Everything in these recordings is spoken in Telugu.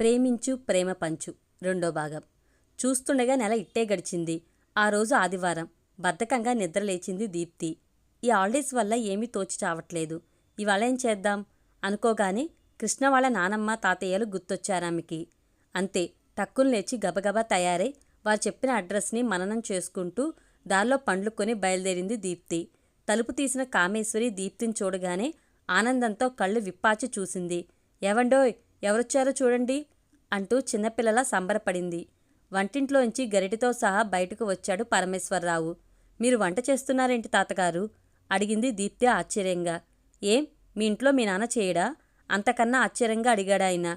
ప్రేమించు ప్రేమ పంచు. రెండో భాగం. చూస్తుండగా నెల ఇట్టే గడిచింది. ఆ రోజు ఆదివారం. బద్ధకంగా నిద్రలేచింది దీప్తి. ఈ హాలిడేస్ వల్ల ఏమీ తోచి చావట్లేదు. ఇవాళ ఏం చేద్దాం? అనుకోగానే కృష్ణ వాళ్ళ నానమ్మ తాతయ్యలు గుర్తొచ్చారామెకి. అంతే టక్కును లేచి గబగబా తయారై వారు చెప్పిన అడ్రస్ని మననం చేసుకుంటూ దారిలో పండ్లు కొని బయలుదేరింది దీప్తి. తలుపు తీసిన కామేశ్వరి దీప్తిని చూడగానే ఆనందంతో కళ్ళు విప్పాచి చూసింది. ఎవండోయ్ ఎవరొచ్చారో చూడండి అంటూ చిన్నపిల్లలా సంబరపడింది. వంటింట్లోంచి గరిటితో సహా బయటకు వచ్చాడు పరమేశ్వరరావు. మీరు వంట చేస్తున్నారేంటి తాతగారు? అడిగింది దీప్తి ఆశ్చర్యంగా. ఏం? మీ ఇంట్లో మీ నాన్న చేయడా? అంతకన్నా ఆశ్చర్యంగా అడిగాడు ఆయన.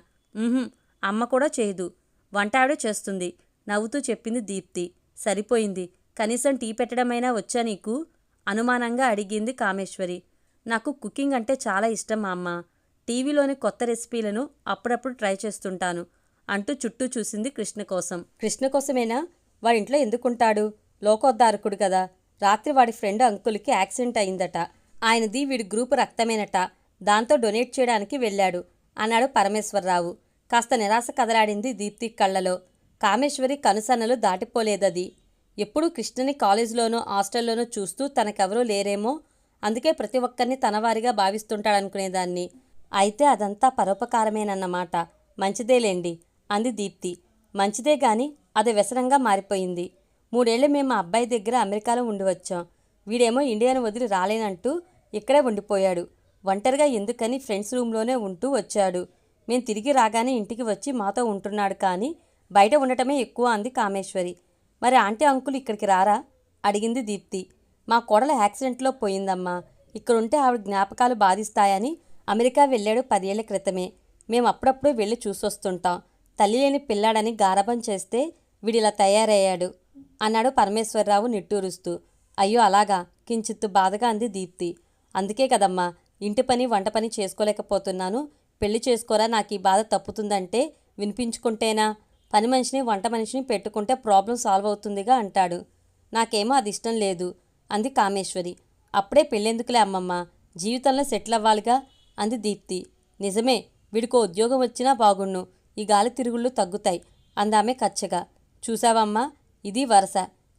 అమ్మ కూడా చేయదు. వంట ఆవిడే చేస్తుంది నవ్వుతూ చెప్పింది దీప్తి. సరిపోయింది. కనీసం టీ పెట్టడమైనా వచ్చా నీకు? అనుమానంగా అడిగింది కామేశ్వరి. నాకు కుకింగ్ అంటే చాలా ఇష్టం మా అమ్మ. టీవీలోని కొత్త రెసిపీలను అప్పుడప్పుడు ట్రై చేస్తుంటాను అంటూ చుట్టూ చూసింది కృష్ణ కోసం. కృష్ణ కోసమేనా? వాడింట్లో ఎందుకుంటాడు? లోకోద్ధారకుడు కదా. రాత్రి వాడి ఫ్రెండ్ అంకుల్కి యాక్సిడెంట్ అయిందట. ఆయనది వీడి గ్రూపు రక్తమేనట. దాంతో డొనేట్ చేయడానికి వెళ్ళాడు. అన్నాడు పరమేశ్వరరావు. కాస్త నిరాశ కదలాడింది దీప్తి కళ్ళలో. కామేశ్వరి కనుసన్నలు దాటిపోలేదది. ఎప్పుడూ కృష్ణని కాలేజీలోనో హాస్టల్లోనో చూస్తూ తనకెవరూ లేరేమో? అందుకే ప్రతి ఒక్కరిని తనవారిగా భావిస్తుంటాడనుకునేదాన్ని. అయితే అదంతా పరోపకారమేనన్నమాట. మంచిదేలేండి అంది దీప్తి. మంచిదే గాని అది వ్యసనంగా మారిపోయింది. మూడేళ్ళు మేము మా అబ్బాయి దగ్గర అమెరికాలో ఉండి వచ్చాం. వీడేమో ఇండియాను వదిలి రాలేనంటూ ఇక్కడే ఉండిపోయాడు. ఒంటరిగా ఎందుకని ఫ్రెండ్స్ రూమ్లోనే ఉంటూ వచ్చాడు. మేము తిరిగి రాగానే ఇంటికి వచ్చి మాతో ఉంటున్నాడు కానీ బయట ఉండటమే ఎక్కువ అంది కామేశ్వరి. మరి ఆంటీ అంకుల్ ఇక్కడికి రారా? అడిగింది దీప్తి. మా కోడల యాక్సిడెంట్లో పోయిందమ్మా. ఇక్కడుంటే ఆవిడ జ్ఞాపకాలు బాధిస్తాయని అమెరికా వెళ్ళాడు పదేళ్ళ క్రితమే. మేము అప్పుడప్పుడు వెళ్ళి చూసొస్తుంటాం. తల్లి లేని పిల్లాడని గారభం చేస్తే వీడిలా తయారయ్యాడు అన్నాడు పరమేశ్వరరావు నిట్టూరుస్తూ. అయ్యో అలాగా? కించిత్తు బాధగా అంది దీప్తి. అందుకే కదమ్మా ఇంటి పని వంట పని చేసుకోలేకపోతున్నాను. పెళ్ళి చేసుకోరా నాకు ఈ బాధ తప్పుతుందంటే వినిపించుకుంటేనా? పని మనిషిని వంట మనిషిని పెట్టుకుంటే ప్రాబ్లం సాల్వ్ అవుతుందిగా అంటాడు. నాకేమో అది ఇష్టం లేదు అంది కామేశ్వరి. అప్పుడే పెళ్ళెందుకులే అమ్మమ్మ? జీవితంలో సెటిల్ అవ్వాలిగా? అంది దీప్తి. నిజమే వీడికో ఉద్యోగం వచ్చినా బాగుండు. ఈ గాలి తిరుగుళ్ళు తగ్గుతాయి అందామె కచ్చగా. చూసావమ్మా ఇది వరస.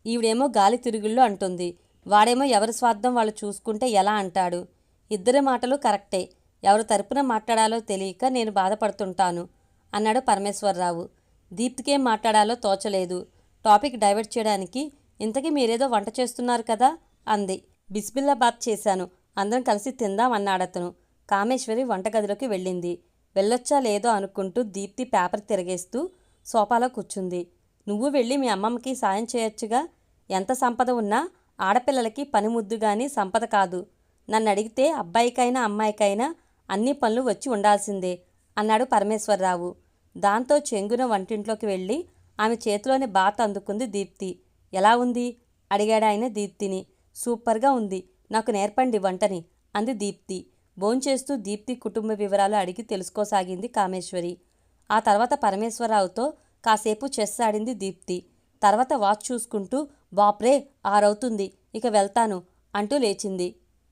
ఈవిడేమో గాలి తిరుగుళ్ళు అంటుంది. వాడేమో ఎవరి స్వార్థం వాళ్ళు చూసుకుంటే ఎలా అంటాడు? ఇద్దరి మాటలు కరెక్టే. ఎవరి తరపున మాట్లాడాలో తెలియక నేను బాధపడుతుంటాను అన్నాడు పరమేశ్వరరావు. దీప్తికేం మాట్లాడాలో తోచలేదు. టాపిక్ డైవర్ట్ చేయడానికి ఇంతకీ మీరేదో వంట చేస్తున్నారు కదా? అంది. బిస్మిల్లాబాద్ చేశాను. అందరం కలిసి తిందాం అన్నాడతను. కామేశ్వరి వంటగదిలోకి వెళ్ళింది. వెళ్ళొచ్చా లేదో అనుకుంటూ దీప్తి పేపర్ తిరగేస్తూ సోఫాలో కూర్చుంది. నువ్వు వెళ్ళి మీ అమ్మమ్మకి సాయం చేయొచ్చుగా. ఎంత సంపద ఉన్నా ఆడపిల్లలకి పనిముద్దు గాని సంపద కాదు. నన్ను అడిగితే అబ్బాయికైనా అమ్మాయికైనా అన్ని పనులు వచ్చి ఉండాల్సిందే అన్నాడు పరమేశ్వరరావు. దాంతో చెంగున వంటింట్లోకి వెళ్ళి ఆమె చేతిలోని బాత్ అందుకుంది దీప్తి. ఎలా ఉంది? అడిగాడు ఆయన దీప్తిని. సూపర్గా ఉంది. నాకు నేర్పండి వంటని అంది దీప్తి. భోంచేస్తూ దీప్తి కుటుంబ వివరాలు అడిగి తెలుసుకోసాగింది కామేశ్వరి. ఆ తర్వాత పరమేశ్వరరావుతో కాసేపు చెస్ ఆడింది దీప్తి. తర్వాత వాచ్ చూసుకుంటూ బాప్రే ఆరవుతుంది. ఇక వెళ్తాను అంటూ లేచింది.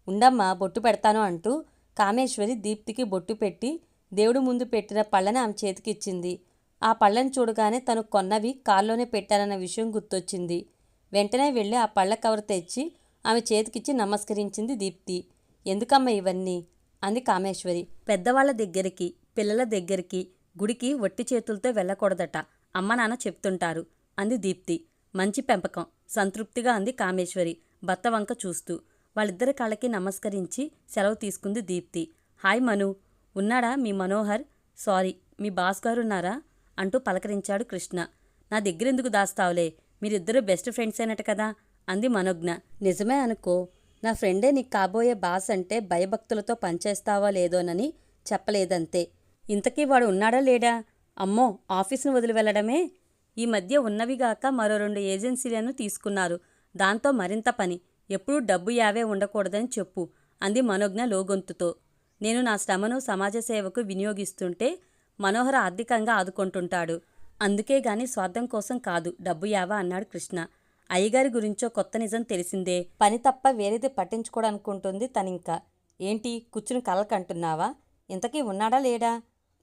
ఉండమ్మా బొట్టు పెడతాను అంటూ కామేశ్వరి దీప్తికి బొట్టు పెట్టి దేవుడు ముందు పెట్టిన పళ్ళని ఆమె చేతికిచ్చింది. ఆ పళ్ళని చూడగానే తను కొన్నవి కాల్లోనే పెట్టానన్న విషయం గుర్తొచ్చింది. వెంటనే వెళ్ళి ఆ పళ్ళ కవర్ తెచ్చి ఆమె చేతికిచ్చి నమస్కరించింది దీప్తి. ఎందుకమ్మా ఇవన్నీ? అంది కామేశ్వరి. పెద్దవాళ్ళ దగ్గరికి పిల్లల దగ్గరికి గుడికి వట్టి చేతులతో వెళ్ళకూడదట. అమ్మ నాన్న చెప్తుంటారు అంది దీప్తి. మంచి పెంపకం సంతృప్తిగా అంది కామేశ్వరి భర్త వంక చూస్తూ. వాళ్ళిద్దరి కాళ్ళకి నమస్కరించి సెలవు తీసుకుంది దీప్తి. హాయ్ మను. ఉన్నాడా మీ మనోహర్? సారీ మీ బాస్ గారున్నారా అంటూ పలకరించాడు కృష్ణ. నా దగ్గరెందుకు దాస్తావులే? మీరిద్దరూ బెస్ట్ ఫ్రెండ్స్ అయినట్టు కదా? అంది మనోజ్ఞ. నిజమే అనుకో. నా ఫ్రెండే నీకు కాబోయే బాస్ అంటే భయభక్తులతో పనిచేస్తావా లేదోనని చెప్పలేదంతే. ఇంతకీ వాడు ఉన్నాడా లేడా? అమ్మో ఆఫీస్ను వదిలి వెళ్ళడమే? ఈ మధ్య ఉన్నవిగాక మరో రెండు ఏజెన్సీలను తీసుకున్నారు. దాంతో మరింత పని. ఎప్పుడూ డబ్బు యావే ఉండకూడదని చెప్పు అంది మనోజ్ఞ లోగొంతుతో. నేను నా శ్రమను సమాజ సేవకు వినియోగిస్తుంటే మనోహర ఆర్థికంగా ఆదుకుంటుంటాడు. అందుకే గాని స్వార్థం కోసం కాదు డబ్బు యావా అన్నాడు కృష్ణ. అయ్యగారి గురించో కొత్త నిజం తెలిసిందే. పని తప్ప వేరేది పట్టించుకోడనుకుంటుంది తనింకా. ఏంటి? కూర్చుని కలకంటున్నావా? ఇంతకీ ఉన్నాడా లేడా?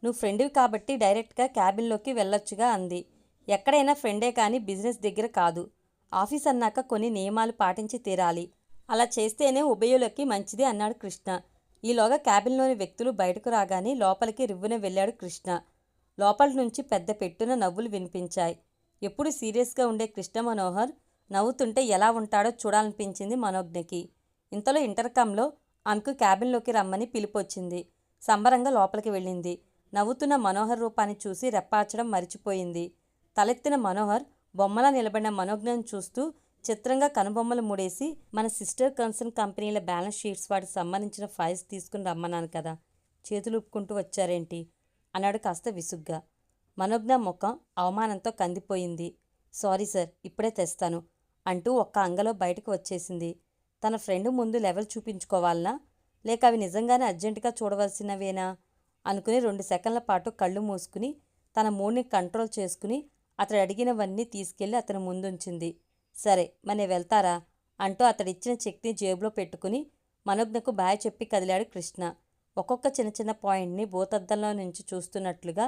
నువ్వు ఫ్రెండ్వి కాబట్టి డైరెక్ట్గా క్యాబిన్లోకి వెళ్ళొచ్చుగా అంది. ఎక్కడైనా ఫ్రెండే కానీ బిజినెస్ దగ్గర కాదు. ఆఫీస్ అన్నాక కొన్ని నియమాలు పాటించి తీరాలి. అలా చేస్తేనే ఉభయులకి మంచిది అన్నాడు కృష్ణ. ఈలోగా క్యాబిన్లోని వ్యక్తులు బయటకు రాగానే లోపలికి రివ్వున వెళ్ళాడు కృష్ణ. లోపల నుంచి పెద్ద పెట్టున నవ్వులు వినిపించాయి. ఎప్పుడు సీరియస్గా ఉండే కృష్ణ మనోహర్ నవ్వుతుంటే ఎలా ఉంటాడో చూడాలనిపించింది మనోజ్ఞకి. ఇంతలో ఇంటర్కామ్లో ఆమెకు క్యాబిన్లోకి రమ్మని పిలిపొచ్చింది. సంబరంగా లోపలికి వెళ్ళింది. నవ్వుతున్న మనోహర్ రూపాన్ని చూసి రెప్పార్చడం మరిచిపోయింది. తలెత్తిన మనోహర్ బొమ్మలా నిలబడిన మనోజ్ఞను చూస్తూ చిత్రంగా కనుబొమ్మలు ముడేసి మన సిస్టర్ కన్సర్న్ కంపెనీల బ్యాలెన్స్ షీట్స్ వాటికి సంబంధించిన ఫైల్స్ తీసుకుని రమ్మన్నాను కదా! చేతులు ఊపుకుంటూ వచ్చారేంటి? అన్నాడు కాస్త విసుగ్గా. మనోజ్ఞ ముఖం అవమానంతో కందిపోయింది. సారీ సార్ ఇప్పుడే తెస్తాను. అంటూ ఒక్క అంగలో బయటకు వచ్చేసింది. తన ఫ్రెండ్ ముందు లెవెల్ చూపించుకోవాలనా? లేక అవి నిజంగానే అర్జెంటుగా చూడవలసినవేనా? అనుకుని రెండు సెకండ్ల పాటు కళ్ళు మూసుకుని తన మూడ్ని కంట్రోల్ చేసుకుని అతడు అడిగినవన్నీ తీసుకెళ్ళి అతని ముందుంచింది. సరే మరి వెళ్తారా? అంటూ అతడిచ్చిన చెక్ని జేబులో పెట్టుకుని మనోజ్ఞకు బాయ్ చెప్పి కదిలాడు కృష్ణ. ఒక్కొక్క చిన్న చిన్న పాయింట్ని భూతద్దంలో నుంచి చూస్తున్నట్లుగా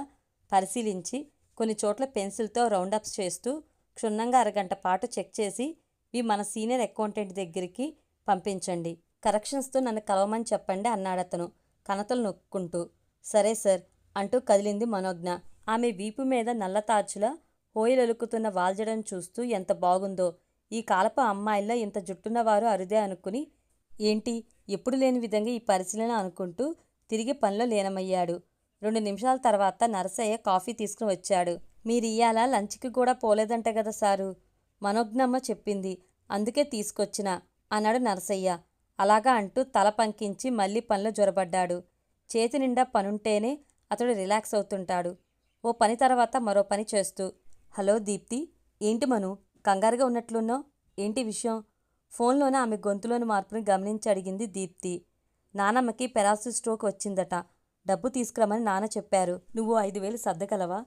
పరిశీలించి కొన్ని చోట్ల పెన్సిల్తో రౌండప్స్ చేస్తూ క్షుణ్ణంగా అరగంట పాటు చెక్ చేసి ఇవి మన సీనియర్ అకౌంటెంట్ దగ్గరికి పంపించండి. కరెక్షన్స్తో నన్ను కలవమని చెప్పండి అన్నాడతను కనతలు నొక్కుంటూ సరే సార్ అంటూ కదిలింది మనోజ్ఞ. ఆమె వీపు మీద నల్లతాచుల హోయలొలుకుతున్న వాల్జడం చూస్తూ ఎంత బాగుందో. ఈ కాలపు అమ్మాయిల్లో ఇంత జుట్టున్నవారు అరుదే అనుకుని ఏంటి ఎప్పుడు లేని విధంగా ఈ పరిశీలన అనుకుంటూ తిరిగి పనిలో లీనమయ్యాడు. రెండు నిమిషాల తర్వాత నరసయ్య కాఫీ తీసుకుని వచ్చాడు. మీరు ఇయ్యాల లంచ్కి కూడా పోలేదంట కదా సారు. మనోజ్ఞమ్మ చెప్పింది. అందుకే తీసుకొచ్చిన అన్నాడు నరసయ్య. అలాగా అంటూ తల పంకించి మళ్ళీ పనిలో జొరబడ్డాడు. చేతి నిండా పనుంటేనే అతడు రిలాక్స్ అవుతుంటాడు. ఓ పని తర్వాత మరో పని చేస్తూ హలో దీప్తి ఏంటి మను? కంగారుగా ఉన్నట్లున్నావు? ఏంటి విషయం? ఫోన్లోనే ఆమె గొంతులోని మార్పుని గమనించి అడిగింది దీప్తి. నానమ్మకి పెరాసిస్ స్ట్రోక్ వచ్చిందట. డబ్బు తీసుకురమని నాన్న చెప్పారు. నువ్వు ఐదు వేలు సర్దగలవా?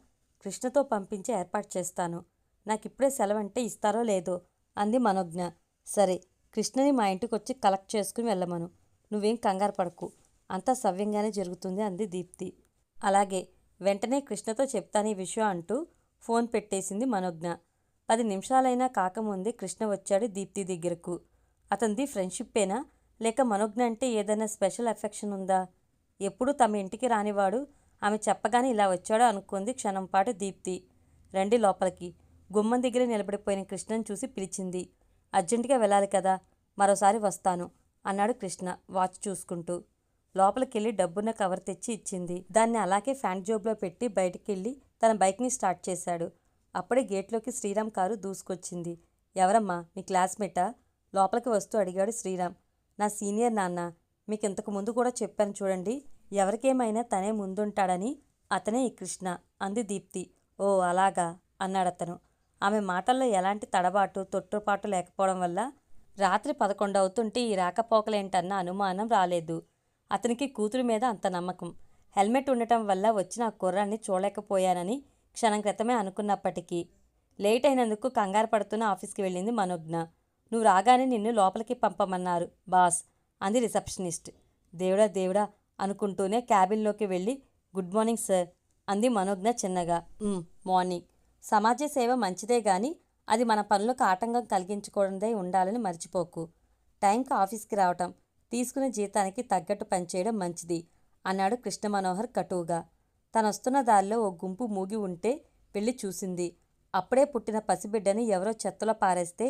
కృష్ణతో పంపించి ఏర్పాటు చేస్తాను. నాకిప్పుడే సెలవంటే ఇస్తారో లేదో అంది మనోజ్ఞ. సరే కృష్ణని మా ఇంటికి వచ్చి కలెక్ట్ చేసుకుని వెళ్ళమను. నువ్వేం కంగారు పడకు. అంతా సవ్యంగానే జరుగుతుంది అంది దీప్తి. అలాగే వెంటనే కృష్ణతో చెప్తాను ఈ విషయం అంటూ ఫోన్ పెట్టేసింది మనోజ్ఞ. పది నిమిషాలైనా కాకముందే కృష్ణ వచ్చాడు దీప్తి దగ్గరకు. అతనిది ఫ్రెండ్షిప్పేనా? లేక మనోజ్ఞ అంటే ఏదైనా స్పెషల్ ఎఫెక్షన్ ఉందా? ఎప్పుడూ తమ ఇంటికి రానివాడు ఆమె చెప్పగానే ఇలా వచ్చాడో అనుకుంది క్షణంపాటు దీప్తి. రండి లోపలికి. గుమ్మం దగ్గర నిలబడిపోయిన కృష్ణను చూసి పిలిచింది. అర్జెంటుగా వెళ్ళాలి కదా మరోసారి వస్తాను అన్నాడు కృష్ణ వాచ్ చూసుకుంటూ. లోపలికెళ్ళి డబ్బున్న కవర్ తెచ్చి ఇచ్చింది. దాన్ని అలాగే ఫ్యాంట్ జోబ్లో పెట్టి బయటికెళ్ళి తన బైక్ని స్టార్ట్ చేశాడు. అప్పుడే గేట్లోకి శ్రీరామ్ కారు దూసుకొచ్చింది. ఎవరమ్మా మీ క్లాస్మేటా? లోపలికి వస్తూ అడిగాడు శ్రీరామ్. నా సీనియర్ నాన్న మీకు ఇంతకు ముందు కూడా చెప్పాను చూడండి ఎవరికేమైనా తనే ముందుంటాడని అతనే ఈ కృష్ణ అంది దీప్తి. ఓ అలాగా అన్నాడతను. ఆమె మాటల్లో ఎలాంటి తడబాటు తొట్టుపాటు లేకపోవడం వల్ల రాత్రి పదకొండు అవుతుంటే ఈ రాకపోకలేంటన్న అనుమానం రాలేదు. అతనికి కూతురు మీద అంత నమ్మకం. హెల్మెట్ ఉండటం వల్ల వచ్చిన ఆ కుర్రాన్ని చూడలేకపోయానని క్షణం క్రితమే అనుకున్నప్పటికీ. లేట్ అయినందుకు కంగారు పడుతున్న ఆఫీస్కి వెళ్ళింది మనోజ్ఞ. నువ్వు రాగానే నిన్ను లోపలికి పంపమన్నారు బాస్ అంది రిసెప్షనిస్ట్. దేవుడా దేవుడా అనుకుంటూనే క్యాబిన్లోకి వెళ్ళి గుడ్ మార్నింగ్ సార్ అంది మనోజ్ఞ చిన్నగా. మార్నింగ్. సమాజ సేవ మంచిదే గాని అది మన పనులకు ఆటంకం కలిగించకూడదే ఉండాలని మర్చిపోకు. టైంకి ఆఫీస్కి రావటం తీసుకున్న జీతానికి తగ్గట్టు పనిచేయడం మంచిది అన్నాడు కృష్ణ మనోహర్ కటువుగా. తనొస్తున్న దారిలో ఓ గుంపు మూగి ఉంటే వెళ్ళి చూసింది. అప్పుడే పుట్టిన పసిబిడ్డని ఎవరో చెత్తలో పారేస్తే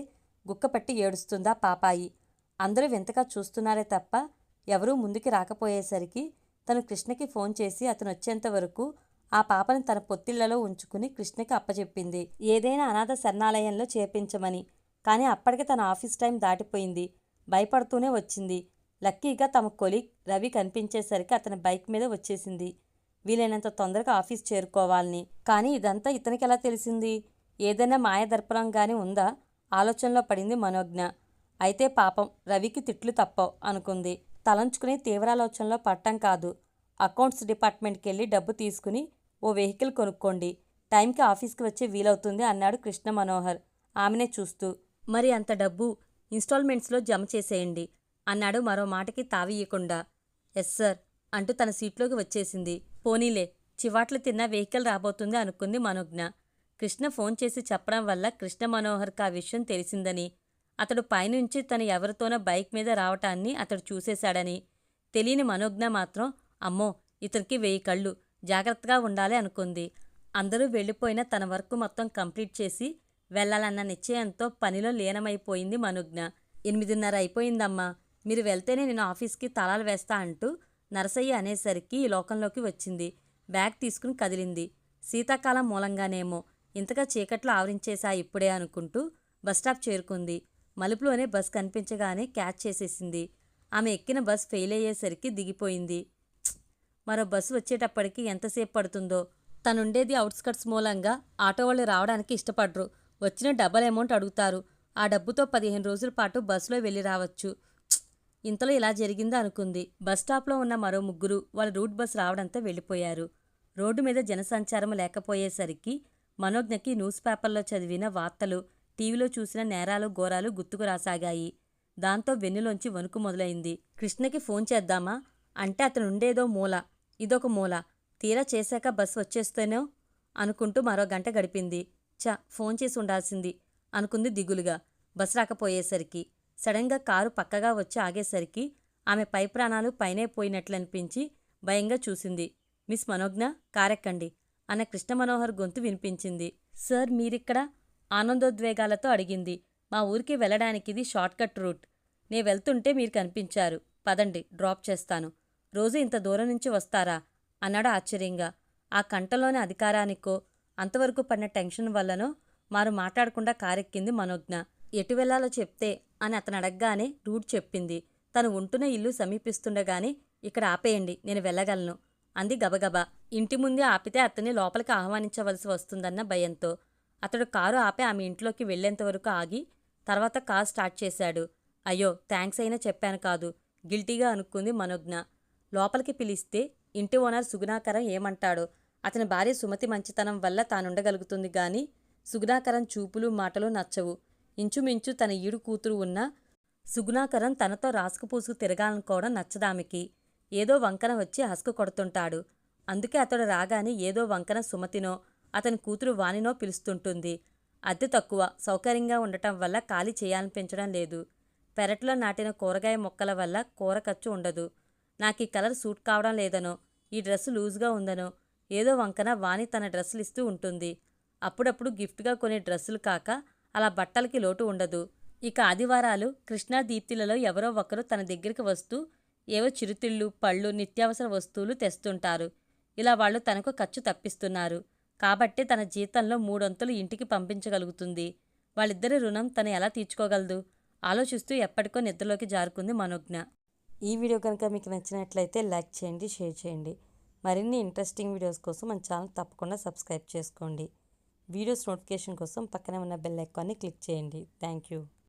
గుక్కపట్టి ఏడుస్తుందా పాపాయి. అందరూ వింతగా చూస్తున్నారే తప్ప ఎవరూ ముందుకి రాకపోయేసరికి తను కృష్ణకి ఫోన్ చేసి అతను వచ్చేంత వరకు ఆ పాపను తన పొత్తిళ్ళలో ఉంచుకుని కృష్ణకి అప్పచెప్పింది ఏదైనా అనాథ శరణాలయంలో చేర్పించమని. కానీ అప్పటికి తన ఆఫీస్ టైం దాటిపోయింది. భయపడుతూనే వచ్చింది. లక్కీగా తమ కొలీగ్ రవి కనిపించేసరికి అతని బైక్ మీద వచ్చేసింది. వీలైనంత తొందరగా ఆఫీస్ చేరుకోవాలని. కానీ ఇదంతా ఇతనికి ఎలా తెలిసింది? ఏదైనా మాయదర్పణం గాని ఉందా? ఆలోచనలో పడింది మనోజ్ఞ. అయితే పాపం రవికి తిట్లు తప్పవు అనుకుంది. తలంచుకుని తీవ్రాలోచనలో పట్టం కాదు. అకౌంట్స్ డిపార్ట్మెంట్కి వెళ్ళి డబ్బు తీసుకుని ఓ వెహికల్ కొనుక్కోండి. టైంకి ఆఫీస్కి వచ్చే వీలవుతుంది అన్నాడు కృష్ణ మనోహర్. ఆమెనే చూస్తూ మరి అంత డబ్బు ఇన్స్టాల్మెంట్స్లో జమ చేసేయండి అన్నాడు మరో మాటకి తావీయకుండా ఎస్ సార్ అంటూ తన సీట్లోకి వచ్చేసింది. పోనీలే చివాట్లు తిన్న వెహికల్ రాబోతుంది అనుకుంది మనోజ్ఞ. కృష్ణ ఫోన్ చేసి చెప్పడం వల్ల కృష్ణ మనోహర్కి ఆ విషయం తెలిసిందని అతడు పైనుంచి తను ఎవరితోనో బైక్ మీద రావటాన్ని అతడు చూసేశాడని. తెలియని మనోజ్ఞ మాత్రం అమ్మో ఇతనికి వెయ్యి కళ్ళు జాగ్రత్తగా ఉండాలి అనుకుంది. అందరూ వెళ్ళిపోయిన తన వర్క్ మొత్తం కంప్లీట్ చేసి వెళ్ళాలన్న నిశ్చయంతో పనిలో లీనమైపోయింది మనోజ్ఞ. ఎనిమిదిన్నర అయిపోయిందమ్మా మీరు వెళ్తేనే నేను ఆఫీస్కి తలాలు వేస్తా అంటూ నరసయ్య అనేసరికి ఈ లోకంలోకి వచ్చింది. బ్యాగ్ తీసుకుని కదిలింది. శీతాకాలం మూలంగానేమో ఇంతగా చీకట్లో ఆవరించేశా ఇప్పుడే అనుకుంటూ బస్టాప్ చేరుకుంది. మలుపులోనే బస్ కనిపించగానే క్యాచ్ చేసేసింది. ఆమె ఎక్కిన బస్ ఫెయిల్ అయ్యేసరికి దిగిపోయింది. మరో బస్సు వచ్చేటప్పటికి ఎంతసేపు పడుతుందో? తనుండేది అవుట్స్కట్స్ మూలంగా ఆటో వాళ్ళు రావడానికి ఇష్టపడరు. వచ్చిన డబల్ అమౌంట్ అడుగుతారు. ఆ డబ్బుతో పదిహేను రోజుల పాటు బస్సులో వెళ్ళి రావచ్చు. ఇంతలో ఇలా జరిగిందా అనుకుంది. బస్ స్టాప్లో ఉన్న మరో ముగ్గురు వాళ్ళ రూట్ బస్ రావడంతో వెళ్ళిపోయారు. రోడ్డు మీద జనసంచారం లేకపోయేసరికి మనోజ్ఞకి న్యూస్ పేపర్లో చదివిన వార్తలు టీవీలో చూసిన నేరాలు ఘోరాలు గుర్తుకు రాసాగాయి. దాంతో వెన్నులోంచి వణుకు మొదలైంది. కృష్ణకి ఫోన్ చేద్దామా? అంటే అతను ఉండేదో మూల. ఇదొక మూల. తీరా చేశాక బస్ వచ్చేస్తేనో? అనుకుంటూ మరో గంట గడిపింది. చ ఫోన్ చేసి ఉండాల్సింది అనుకుంది దిగులుగా. బస్ రాకపోయేసరికి. సడన్గా కారు పక్కగా వచ్చి ఆగేసరికి ఆమె పై ప్రాణాలు పైనే పోయినట్లనిపించి భయంగా చూసింది. మిస్ మనోజ్ఞ కారెక్కండి అన్న కృష్ణ మనోహర్ గొంతు వినిపించింది. సార్ మీరిక్కడ? ఆనందోద్వేగాలతో అడిగింది. మా ఊరికి వెళ్ళడానికి ఇది షార్ట్కట్ రూట్. నే వెళ్తుంటే మీరు కనిపించారు. పదండి డ్రాప్ చేస్తాను. రోజు ఇంత దూరం నుంచి వస్తారా? అన్నాడు ఆశ్చర్యంగా. ఆ కంటలోని అధికారానికో అంతవరకు పడిన టెన్షన్ వల్లనో మారు మాట్లాడకుండా కారెక్కింది మనోజ్ఞ. ఎటు వెళ్ళాలో చెప్తే అని అతను అడగగానే రూట్ చెప్పింది. తను ఉంటున్న ఇల్లు సమీపిస్తుండగానే ఇక్కడ ఆపేయండి నేను వెళ్ళగలను. అంది గబగబా. ఇంటి ముందే ఆపితే అతన్ని లోపలికి ఆహ్వానించవలసి వస్తుందన్న భయంతో. అతడు కారు ఆపి ఆమె ఇంట్లోకి వెళ్ళేంతవరకు ఆగి తర్వాత కార్ స్టార్ట్ చేశాడు. అయ్యో థ్యాంక్స్ అయినా చెప్పాను కాదు. గిల్టీగా అనుకుంది మనోజ్ఞ. లోపలికి పిలిస్తే ఇంటి ఓనర్ సుగుణాకరం ఏమంటాడో? అతని భార్య సుమతి మంచితనం వల్ల తానుండగలుగుతుంది గాని సుగుణాకరం చూపులు మాటలు నచ్చవు. ఇంచుమించు తన ఈడు కూతురు ఉన్న సుగుణాకరం తనతో రాసుకుపూసుకు తిరగాలనుకోవడం నచ్చదామెకి. ఏదో వంకన వచ్చి హస్కు కొడుతుంటాడు. అందుకే అతడు రాగానే ఏదో వంకన సుమతినో అతని కూతురు వానినో పిలుస్తుంటుంది. అద్దె తక్కువ సౌకర్యంగా ఉండటం వల్ల ఖాళీ చేయాలనిపించడం లేదు. పెరట్లో నాటిన కూరగాయ మొక్కల వల్ల కూర ఖర్చు ఉండదు. నాకు ఈ కలర్ సూట్ కావడం లేదనో. ఈ డ్రెస్సు లూజ్గా ఉందనో. ఏదో వంకన వాణి తన డ్రెస్సులు ఇస్తూ ఉంటుంది. అప్పుడప్పుడు గిఫ్ట్గా కొనే డ్రెస్సులు కాక అలా బట్టలకి లోటు ఉండదు. ఇక ఆదివారాలు కృష్ణా దీప్తిలలో ఎవరో ఒకరు తన దగ్గరికి వస్తూ ఏవో చిరుతిళ్ళు పళ్ళు నిత్యావసర వస్తువులు తెస్తుంటారు. ఇలా వాళ్ళు తనకు ఖర్చు తప్పిస్తున్నారు. కాబట్టే తన జీతంలో మూడొంతులు ఇంటికి పంపించగలుగుతుంది. వాళ్ళిద్దరి రుణం తను ఎలా తీర్చుకోగలదు? ఆలోచిస్తూ ఎప్పటికో నిద్రలోకి జారుకుంది మనోజ్ఞ. ఈ వీడియో కనుక మీకు నచ్చినట్లయితే లైక్ చేయండి షేర్ చేయండి. మరిన్ని ఇంట్రెస్టింగ్ వీడియోస్ కోసం మన ఛానల్ తప్పకుండా సబ్స్క్రైబ్ చేసుకోండి. వీడియోస్ నోటిఫికేషన్ కోసం పక్కనే ఉన్న బెల్ ఐకాన్ని క్లిక్ చేయండి. Thank you.